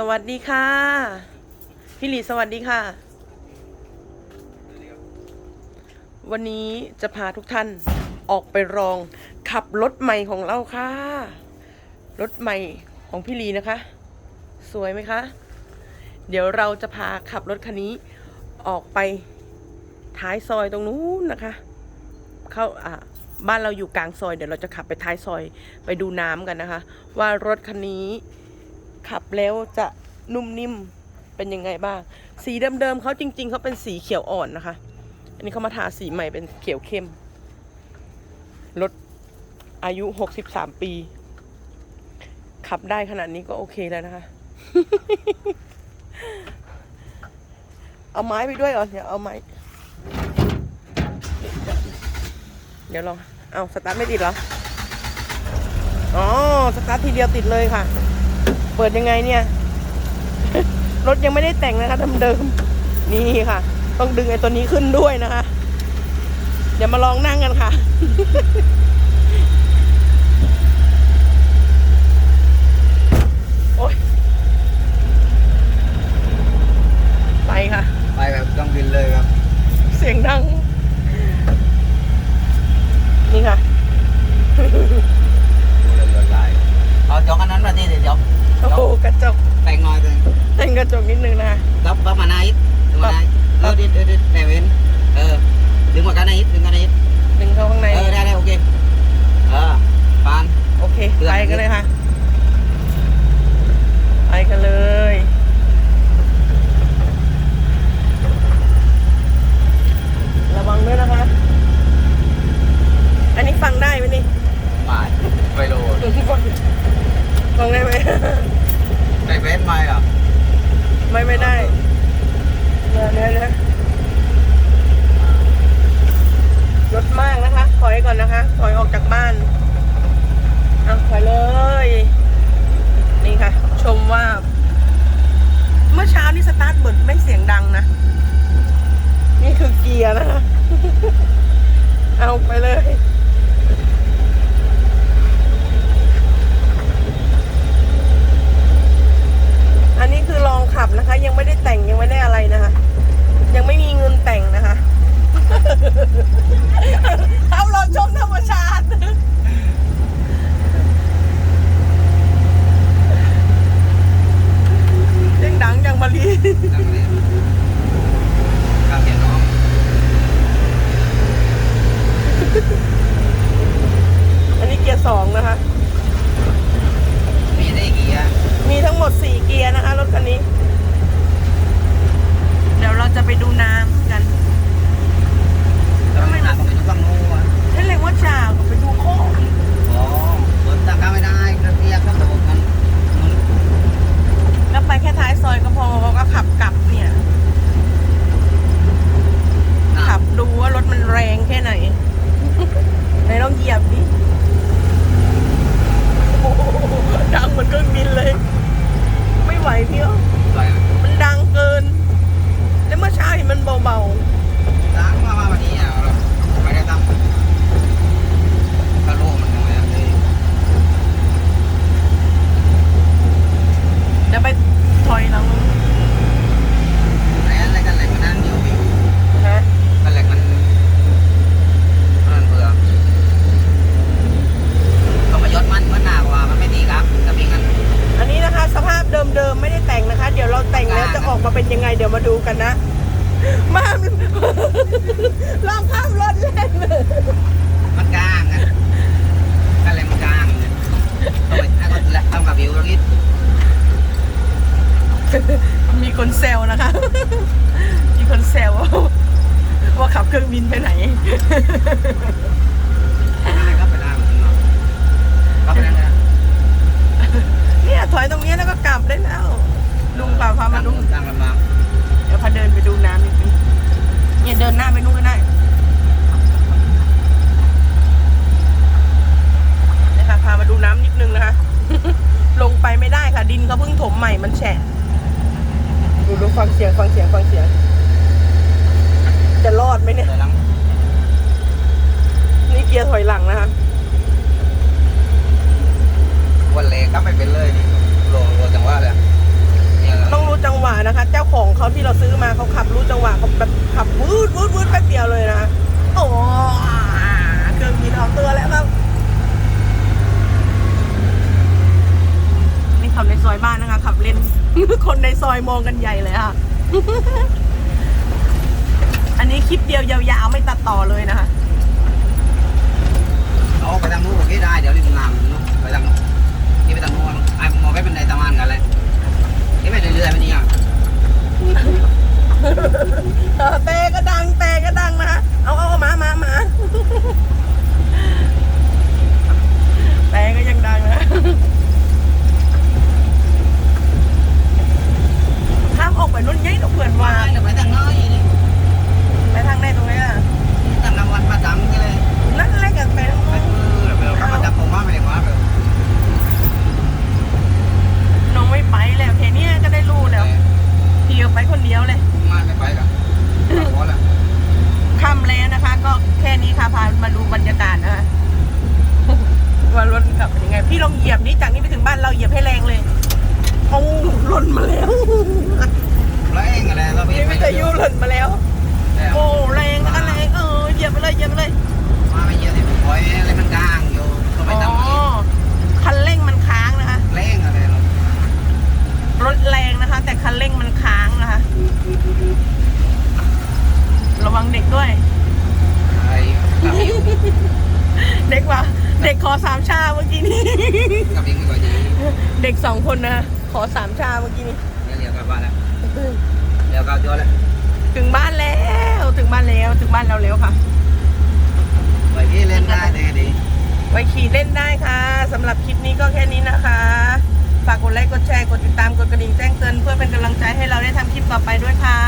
สวัสดีค่ะ พี่หลีสวัสดีค่ะ วันนี้จะพาทุกท่านออกไปลองขับรถใหม่ของเราค่ะ รถใหม่ของพี่หลีนะคะ สวยไหมคะ เดี๋ยวเราจะพาขับรถคันนี้ออกไปท้ายซอยตรงนู้นนะคะ เข้าอ่าบ้านเราอยู่กลางซอย เดี๋ยวเราจะขับไปท้ายซอยไปดูน้ำกันนะคะ ว่ารถคันนี้ ขับแล้วจะนุ่มนิ่มเป็นยังไงบ้าง สีเดิมๆเขาจริง ๆเขาเป็นสีเขียวอ่อนนะคะ อันนี้เขามาทาสีใหม่เป็นเขียวเข้มรถอายุ63ปี ขับได้ขนาดนี้ก็โอเคแล้วนะคะ เอาไม้ไปด้วยก่อเดี๋ยวเอาไม้ เดี๋ยวลอง เอาสตาร์ทไม่ติดเหรอ อ๋อ สตาร์ททีเดียวติดเลยค่ะ เปิดยังไงเนี่ย รถยังไม่ได้แต่งนะคะเดิมๆนี่ค่ะ ต้องดึงไอ้ตัวนี้ขึ้นด้วยนะคะ เดี๋ยวมาลองนั่งกันค่ะโอ๊ยไปค่ะ ไปแบบต้องบินเลยครับ เสียงดัง นี่ค่ะดูเลยละลายเอาจอกอันนั้นมาดิเดี๋ยว กระจกนิดนึงนะคะตับปั๊บมาหนาอีกดึงมาหนาอีกเออดิดเออดิดแต่เว้นเออดึงมากันหนาอีกดึงกันหนาอีกดึงเข้าข้างในเออได้ได้โอเคเออปานโอเคเพื่อนไปกันเลยค่ะ ไปกันเลย ระวังด้วยนะคะ อันนี้ฟังได้ไหมนี่ มาไปโล ฟังได้ไหม ได้เว้นมาอะ ไม่ไม่ได้เดี๋ยวเดี๋ยวเดี๋ยวรถมากนะคะ ถอยก่อนนะคะ ถอยออกจากบ้านอะถอยเลย นี่ค่ะ ชมว่า เมื่อเช้า เหมือนไม่เสียงดังนะ นี่คือเกียร์นะคะ เอาไปเลย อันนี้คือลองขับนะคะ ยังไม่ได้แต่งยังไม่ได้อะไรนะคะ ยังไม่มีเงินแต่งนะคะ เอาเราชมธรรมชาติ เสียงดังอย่างมารี นั่งเลยข้าวเขียนน้อง อันนี้เกียร์สองนะคะ มีได้กี่อะ มีทั้งหมดสี่เกียร์นะคะ รถคันนี้ เดี๋ยวเราจะไปดูน้ำกัน แล้วไม่หนักไปดูฝั่งโน้นอะ นั่นเรียกว่าจ่าไปดูโค้ง อ๋อรถตั้งกลางไม่ได้กระเทียบกระโดดมันมัน แล้วไปแค่ท้ายซอยก็พอก็ขับกลับเนี่ย ขับดูว่ารถมันแรงแค่ไหน ไหนลองเหยียบดิโอ้โหดังเหมือนเครื่องบินเลย ไม่ไหวพี่อ้อ ไป มันดังเกิน แล้วเมื่อเช้าเห็นมันเบา ล้างมามาวันนี้อะไม่ได้ตั้งกระโหลกมันยังไงอะเลย ๆเดี๋ยวไปถอยหลังนู้น ไหนอะไรกันแหลกมันนั่นอยู่พี่ ฮะ กันแหลกมันมันเบื่อก็มายศมันมันหนากว่ามันไม่ดีครับจะมีกัน อันนี้นะคะ สภาพเดิมๆไม่ได้แต่งนะคะ เดี๋ยวเราแต่งแล้วจะ ออกมาเป็นยังไงเดี๋ยวมาดูกันนะ มาลองข้ามรถเล่นเลยมันกลางอะกันแหลกมันกลางเนี่ยต้องไปให้เขาทำกับวิวตรงนี้มีคนแซวนะคะ มีคนแซวว่าขับเครื่องบินไปไหนได้ครับไปได้เหมือนกันเนาะครับไปได้นะเนี่ยถอยตรงนี้แล้วก็กลับได้แล้ว ลุงพาพามาดูตั้งลำบากเดี๋ยวพาเดินไปดูน้ำนิดนึงเนี่ยเดินหน้าไปนู่นก็ได้นะคะพามาดูน้ำนิดนึงนะคะ ลงไปไม่ได้ค่ะ ดินเขาเพิ่งถมใหม่มันแฉะดูดูฟังเสียงฟังเสียงฟังเสียง จะรอดไหมเนี่ยเดี๋ยวหลังนี่เกียร์ถอยหลังนะคะ วันเล็กก็ไม่เป็นเลยนี่โลโลจังหวะเลย นะคะ เจ้าของเขาที่เราซื้อมาเขาขับรู้จังหวะเขาแบบขับวืดวืดวืดแป๊บเดียวเลยนะ โอ้เครื่องบินออกตัวแล้วครับ นี่ขับในซ อยบ้านนะคะ ขับเล่น คนในซอยมองกันใหญ่เลยค่ะ อันนี้คลิปเดียวยาวๆไม่ตัดต่อเลยนะคะเอาไปทางนู้นก็ได้ เดี๋ยวรีบงามนู้นไปทางนู้นนี่ไปทางนู้นไอ้มองไปเป็นในตะวันกันเลยนี่ไปเรื่อยๆมันนี่อะ เออเตะก็ดังเตะก็ดังนะเอาเอาเอามามามาเตะก็ยังดังนะข้ามออกไปนุ่นยัยกับเพื่อน ว่า ว่า เดี๋ยวไปทางน้อยนี่ ไปทางไหนตรงนี้อะ ทางรางวัลประจำกันเลย นั่นแหละกับไปทาง ไป นู้น เออแบบประจำผมว่าไม่ได้ว่าแบบ น้องไม่ไปแล้วแค่เนี้ยก็ได้รู้แล้วพี่ก็ไปคนเดียวเลย มาไม่ไปกันพอแล้ว ค่ำแล้วนะคะ ก็แค่นี้ค่ะพามาดูบรรยากาศนะคะ ว่ารถกลับเป็นยังไง พี่ลองเหยียบนี้จากนี้ไปถึงบ้านเราเหยียบให้แรงเลยโอ้หล่นมาแล้ว แล้วเองอะไรเรายุหล่นมาแล้ว โอ้แรงนะคะแรงเออเหยียบไปเลยเหยียบไปเลยมาไม่เยอะที่ผมปล่อยอะไรมันกลางอยู่ก็ไปอ๋ทำอคันเร่งมันค้างนะคะเล่งอะไรรารถแรงนะคะ แต่คันเร่งมันค้างนะคะ ระวังเด็กด้วย ไอ้กับอิวเด็กว่ะเด็กขอสามชาเมื่อกี้นี้ กับอิวไม่ไหวดีเด็กสองคนนะขอสามชาเมื่อกี้นี้เดี๋ยวเดี๋ยวกลับบ้านแล้ว เดี๋ยวกลับตัวแล้วถึงบ้านแล้วถึงบ้านแล้วถึงบ้านเราแล้วค่ะไปที่เล่นได้ดีดีไว้ขี่เล่นได้ค่ะสำหรับคลิปนี้ก็แค่นี้นะคะ ฝากกดไลค์กดแชร์กดติดตามกดกระดิ่งแจ้งเตือนเพื่อเป็นกำลังใจให้เราได้ทำคลิปต่อไปด้วยค่ะ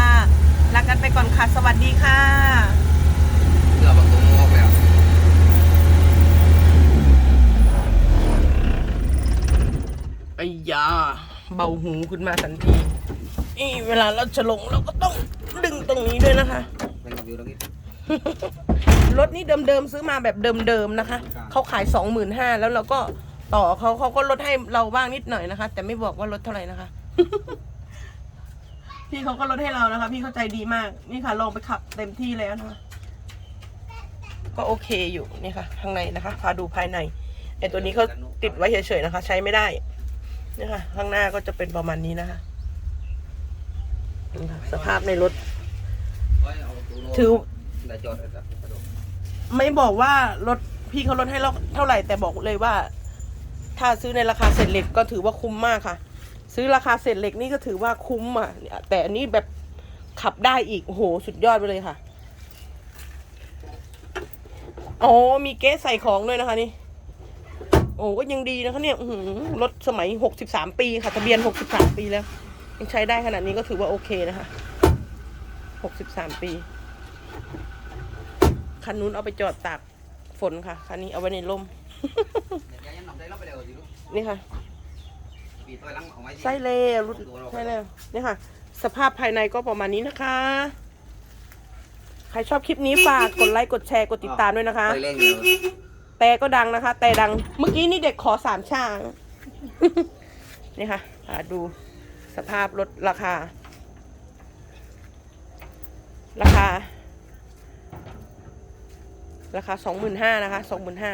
ลากันไปก่อนค่ะ สวัสดีค่ะเดี๋ยวประตูงอกแล้วไอ้ยาเบาหูขึ้นมาทันที นี่เวลาเราจะลงเราก็ต้องดึงตรงนี้ด้วยนะคะเป็นกับอิวตรงนี้รถนี้เดิมๆซื้อมาแบบเดิมๆนะคะ เขาขายสองหมื่นห้าแล้วเราก็ต่อเขาเขาก็ลดให้เราบ้างนิดหน่อยนะคะ แต่ไม่บอกว่าลดเท่าไหร่นะคะ พี่เขาก็ลดให้เรานะคะ พี่เข้าใจดีมาก นี่ค่ะลองไปขับเต็มที่แล้วนะคะ ก็โอเคอยู่นี่ค่ะข้างในนะคะพาดูภายในไอตัวนี้เขาติดไว้เฉยๆนะคะ ใช้ไม่ได้นี่ค่ะข้างหน้าก็จะเป็นประมาณนี้นะคะนี่ค่ะ สภาพในรถ ถือแต่จอดแต่กระโดดไม่บอกว่ารถพี่เขาลดให้เราเท่าไหร่แต่บอกเลยว่า ถ้าซื้อในราคาเศษเหล็กก็ถือว่าคุ้มมากค่ะ ซื้อราคาเศษเหล็กนี่ก็ถือว่าคุ้มอะเนี่ยแต่อันนี้แบบขับได้อีกโอ้โหสุดยอดไปเลยค่ะอ๋อมีเก๊ใส่ของด้วยนะคะนี่โอ้ก็ยังดีนะคะเนี่ยอื้อหือรถสมัยหกสิบสามปีค่ะทะเบียนหกสิบสามปีแล้วยัง ใช้ได้ขนาดนี้ก็ถือว่าโอเคนะคะหกสิบสามปี คันนู้นเอาไปจอดตากฝนค่ะ คันนี้เอาไว้ในร่ม นี่ค่ะปีตัวลังเอาไว้ใช่แล้วรุ่นใช่แล้วนี่ค่ะ สภาพภายในก็ประมาณนี้นะคะ ใครชอบคลิปนี้ฝากกดไลค์ กดแชร์ กดติดตามด้วยนะคะ แต่ก็ดังนะคะ แต่ดัง เมื่อกี้นี่เด็กขอสามช่าง นี่ค่ะดู สภาพลดราคา ราคา ราคาสองหมื่นห้านะคะสองหมื่นห้า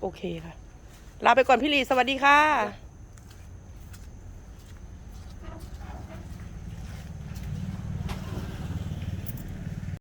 โอเคค่ะ ลาไปก่อนพี่ลีสวัสดีค่ะ